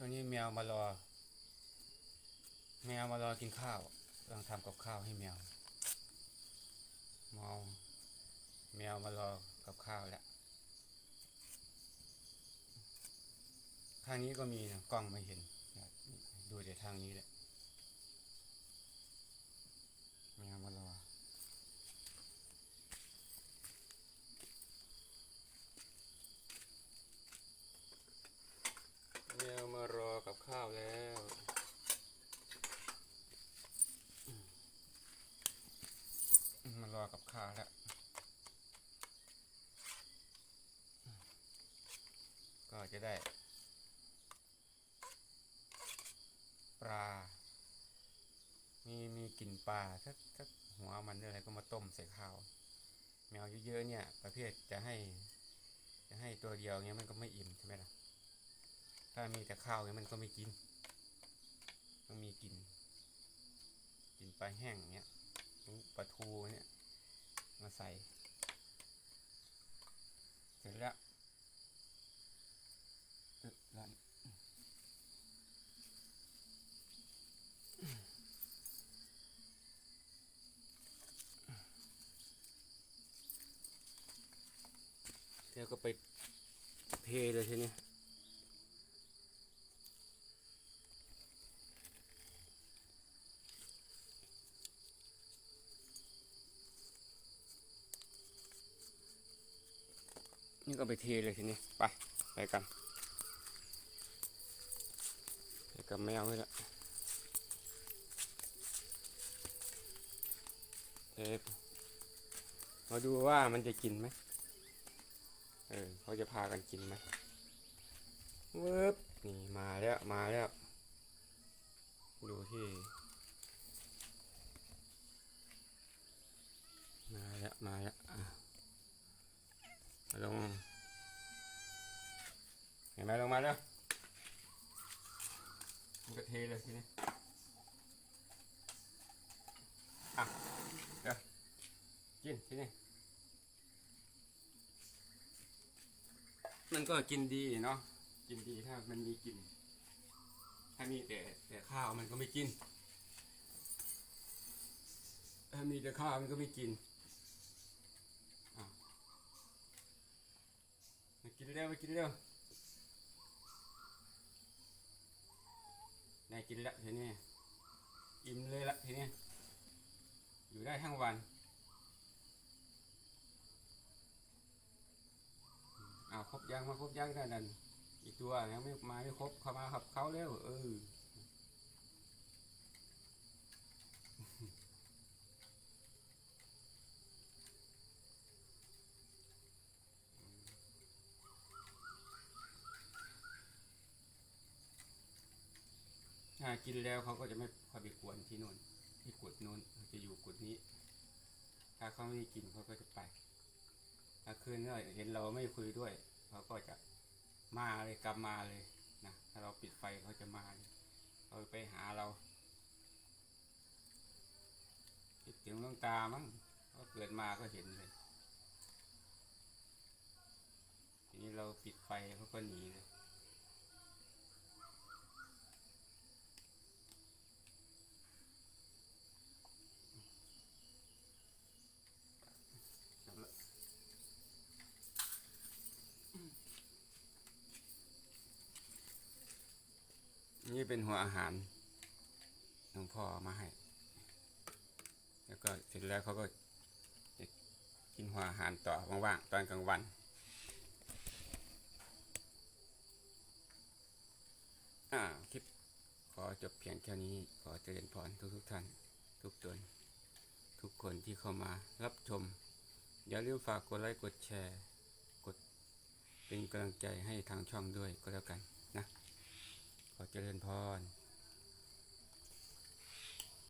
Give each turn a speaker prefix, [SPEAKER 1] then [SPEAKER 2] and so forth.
[SPEAKER 1] ตอนนี้แมวมารอ แมวมารอกินข้าวกำลังทำกับข้าวให้แมวมองแมวมารอกับข้าวแล้วข้างนี้ก็มีนะกล้องไม่เห็นเนี่ยดูแต่ทางนี้แหละแมวมารอ แมวมารอกับข้าวแล้ว อกับข้าวแล้วก็จะได้ ปลา มีมีกลิ่นปลาถ้าถ้าหัวมันอะไรก็มาต้มใส่ข้าว แมวเยอะๆเนี่ย ประเภทจะให้ จะให้ตัวเดียวเงี้ยมันก็ไม่อิ่มใช่ไหมล่ะ ถ้ามีแต่ข้าวเนี่ยมันก็ไม่กินต้องมีกินกินปลาแห้งเนี้ยปลาทูเนี่ย มาใส่ เสร็จแล้วเอ๊ะร้านเดี๋ยวก็ไปเทเลยทีนี้ นี่ก็ไปเทเลยทีนี้ไปไปกันไปกับแมวไว้ละเทปมาดูว่ามันจะกินไหมเออเขาจะพากันกินไหมเวิบนี่มาแล้วมาแล้ว ดูที่ มาแล้วมาแล้วอะ ลงเห็นไหมลงมาแล้วมันก็เทเลยทีนี้อะเดี๋ยวกินทีนี้มันก็กินดีเนาะกินดีถ้ามันมีกิน ถ้ามีแต่แต่ข้าวมันก็ไม่กิน ถ้ามีแต่ข้าวมันก็ไม่กิน มากิน เร็วมากินเร็วได้กินแล้วทีนี้อิ่มเลยละทีนี้อยู่ได้ทั้งวันเอาครบยังมาครบยังกันนั่นอีกตัวยังไม่มาไม่ครบเข้ามาขับเขาเร็วเออากินแล้วเขาก็จะไม่พอไปกวนที่นู่นที่กุดนู้นจะอยู่กุดนี้ ถ้าเขาไม่ได้กินเขาก็จะไปถ้าคืนนี้เห็นเราไม่คุยด้วยเขาก็จะมาเลยกลับมาเลยนะถ้าเราปิดไฟเขาจะมาเเขาไปหาเราคิดถึงหลวงตามั้งเขาเกิดมาก็เห็นเลยทีนี้เราปิดไฟเขาก็หนีเลย จบละ นี่เป็นหัวอาหารหลวงพ่อมาให้ แล้วก็เสร็จแล้วเขาก็กินหัวอาหารต่อว่างๆตอนกลางวันอ่าคลิปขอจบเพียงแค่นี้ขอเจริญพรทุกทุกๆท่าน ทุกตนทุกคนที่เข้ามารับชม อย่าลืมฝากกดไลค์กดแชร์ กดเป็นกำลังใจให้ทางช่องด้วยก็แล้วกัน ขอเจริญพร